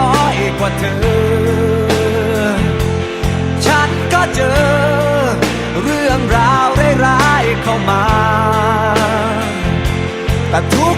อย กว่าเธอ ฉันก็เจอ เรื่องราวร้ายๆเข้ามา แต่ทุก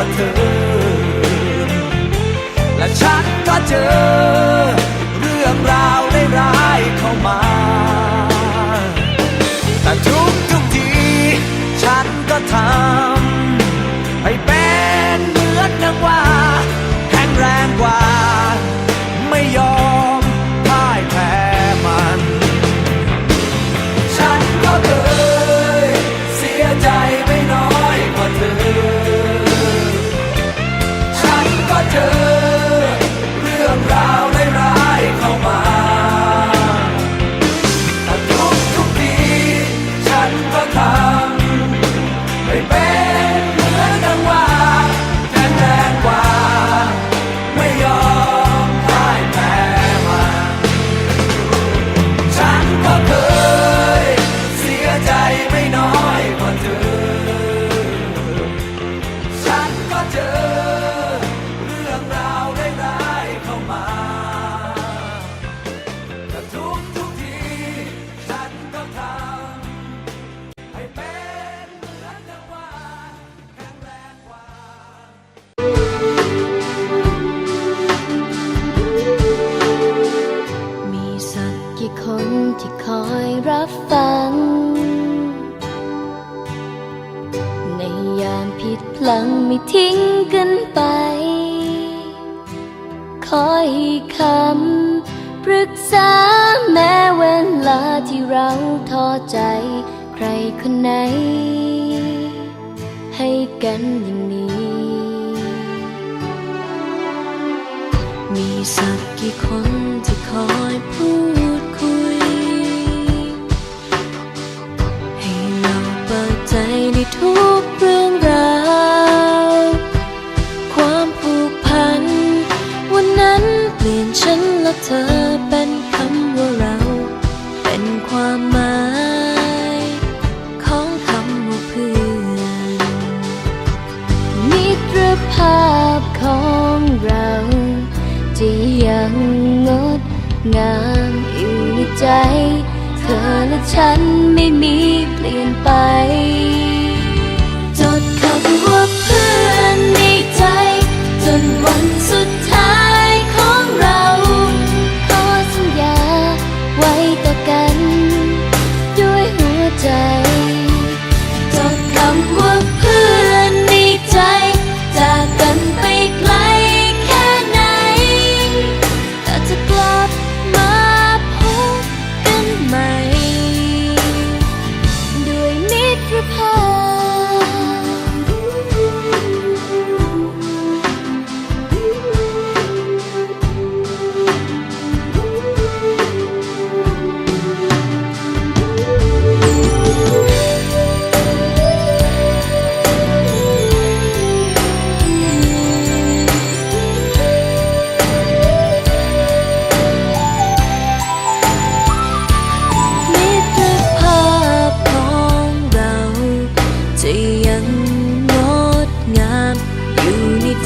ว่าเธอ และฉันก็เจอ เรื่องราวร้ายๆเข้ามา แต่ทุกทุกที ฉันก็ทำให้เป็น น รับฟัง ในยามผิดพลังไม่ทิ้งกันไป คอยคำปรึกษาแม้เวลาที่เราท้อใจ ใครคนไหน ให้กันอย่างนี้ มีสักกี่คนที่คอยพูด ทุกเรื่องราวความผูกพัน วันนั้นเปลี่ยนฉันและเธอเป็นคำว่าเรา เป็นความหมาย ของคำว่าเพื่อนมิตรภาพของเราจะยังงดงามอยู่ในใจ เธอและฉันไม่มีเปลี่ยนไป ว่าเพื่อนในใจ จนวันสุด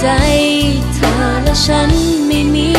ใจเธอและฉันไม่มี